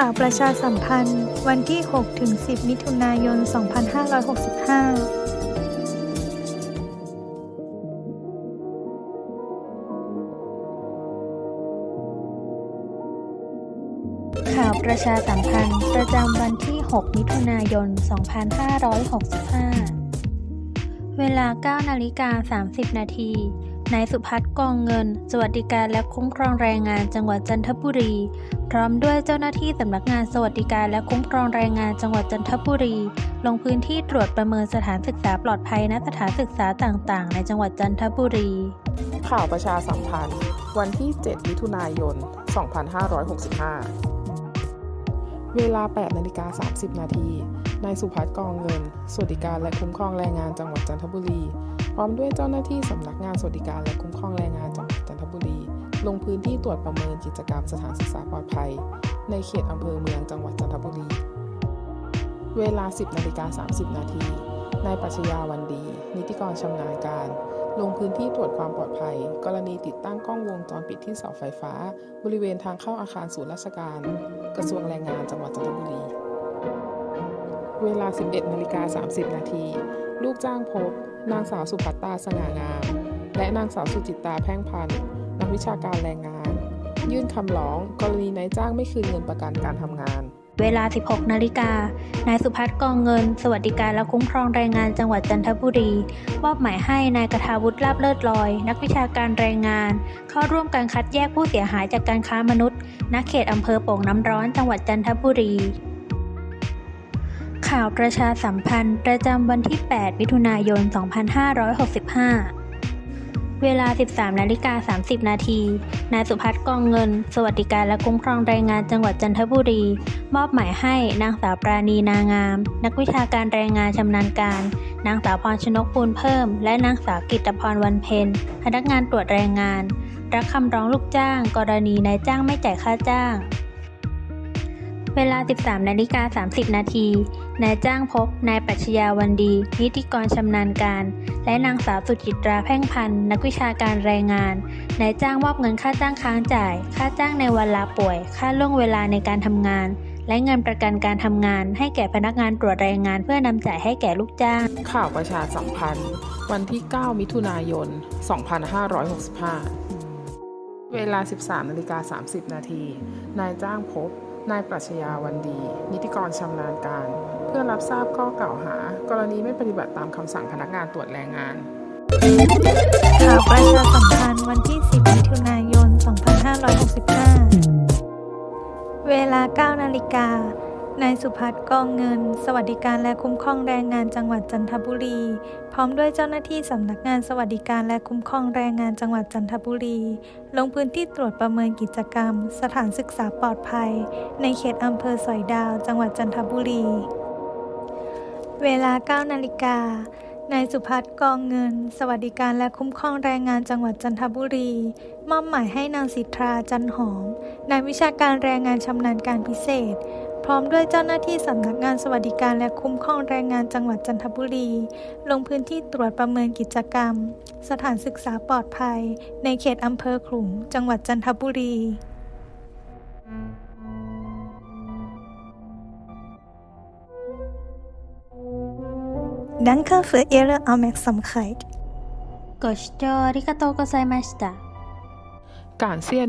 ข่าวประชาสัมพันธ์ วันที่ 6 ถึง 10 มิถุนายน 2565ข่าวประชาสัมพันธ์ประจำวันที่ 6 มิถุนายน 2565 เวลา 9 นาฬิกา 30 นาที นายสุพัฒน์กองเงิน สวัสดิการและคุ้มครองแรงงานจังหวัดจันทบุรี พร้อมด้วยเจ้าหน้าที่สำนักงานสวัสดิการและคุ้มครองแรงงานจังหวัดจันทบุรี ลงพื้นที่ตรวจประเมินสถานศึกษาปลอดภัยณสถานศึกษาต่างๆ ในจังหวัดจันทบุรี ข่าวประชาสัมพันธ์ วันที่ 7 มิถุนายน 2565 เวลา 8นาฬิกา30 นาทีนายสุพัฒน์กองเงิน สวัสดิการและคุ้มครองแรงงานจังหวัดจันทบุรี พร้อมด้วยเจ้าหน้าที่สำนักงานสวัสดิการและคุ้มครองแรงงานจังหวัดจันทบุรี ลงพื้นที่ตรวจประเมินกิจกรรมสถานศึกษาปลอดภัย ในเขตอำเภอเมืองจังหวัดจันทบุรี เวลา 10นาฬิกา30 นาทีนายปัชญาวันดี นิติกรชำนาญการ ลงพื้นที่ตรวจความปลอดภัย กรณีติดตั้งกล้องวงจรปิดที่เสาไฟฟ้า บริเวณทางเข้าอาคารศูนย์ราชการ กระทรวงแรงงานจังหวัดจันทบุรี เวลา 11นาฬิกา30 นาที ลูกจ้างพบ นางสาวสุภัตตาสง่างาม และนางสาวสุจิตตาแพ่งพันธ์นักวิชาการแรงงาน ยื่นคำร้องกรณีนายจ้างไม่คืนเงินประกันการทำงาน เวลา 16 นาฬิกา นายสุพัฒน์กองเงิน สวัสดิการและคุ้มครองแรงงานจังหวัดจันทบุรีมอบหมายให้นายกทาวุฒิลาบเลิศลอย นักวิชาการแรงงาน เข้าร่วมการคัดแยกผู้เสียหายจากการค้ามนุษย์ณเขตอำเภอโป่งน้ำร้อนจังหวัดจันทบุรี ข่าวประชาสัมพันธ์ประจำวันที่ 8 มิถุนายน 2565 เวลา 13นาฬิกา30 นาที นายสุพัฒน์กองเงิน สวัสดิการและคุ้มครองแรงงานจังหวัดจันทบุรี มอบหมายให้นางสาวปราณีนางาม นักวิชาการแรงงานชำนาญการ นางสาวพรชนกปูนเพิ่ม และนางสาวกิตพรวันเพ็ญพนักงานตรวจแรงงาน รับคำร้องลูกจ้าง กรณีนายจ้างไม่จ่ายค่าจ้างเวลา 13นาฬิกา30 นาที นายจ้างพบ นายปัชญาวันดี นิติกรชำนาญการ และนางสาวสุจิตราแพ่งพันธ์นักวิชาการแรงงาน นายจ้างมอบเงินค่าจ้างค้างจ่าย ค่าจ้างในวันลาป่วย ค่าล่วงเวลาในการทำงาน และเงินประกันการทำงาน ให้แก่พนักงานตรวจแรงงานเพื่อนำจ่ายให้แก่ลูกจ้าง ข่าวประชาสัมพันธ์ วันที่ 9 มิถุนายน 2565 เวลา 13นาฬิกา30 นาที นายจ้างพบ นายปรัชญาวันดี นิติกรชำนาญการ เพื่อรับทราบข้อกล่าวหา กรณีไม่ปฏิบัติตามคำสั่งพนักงานตรวจแรงงาน ข่าวประชาสัมพันธ์วันที่ 10 มิถุนายน 2565 เวลา 9 นาฬิกา นายสุพัฒน์กองเงิน สวัสดิการและคุ้มครองแรงงานจังหวัดจันทบุรี พร้อมด้วยเจ้าหน้าที่สำนักงานสวัสดิการและคุ้มครองแรงงานจังหวัดจันทบุรี ลงพื้นที่ตรวจประเมินกิจกรรม สถานศึกษาปลอดภัย ในเขตอำเภอสอยดาว จังหวัดจันทบุรี เวลา 9 นาฬิกานายสุพัฒน์กองเงิน สวัสดิการและคุ้มครองแรงงานจังหวัดจันทบุรี มอบหมายให้นางสิทราจันหอมนายวิชาการแรงงานชำนาญการพิเศษ พร้อมด้วยเจ้าหน้าที่สำนักงานสวัสดิการและคุ้มครองแรงงานจังหวัดจันทบุรี ลงพื้นที่ตรวจประเมินกิจกรรม สถานศึกษาปลอดภัย ในเขตอำเภอขลุง จังหวัดจันทบุรี Danke für Ihre Aufmerksamkeit. ご視聴ありがとうございました。การเสี้ย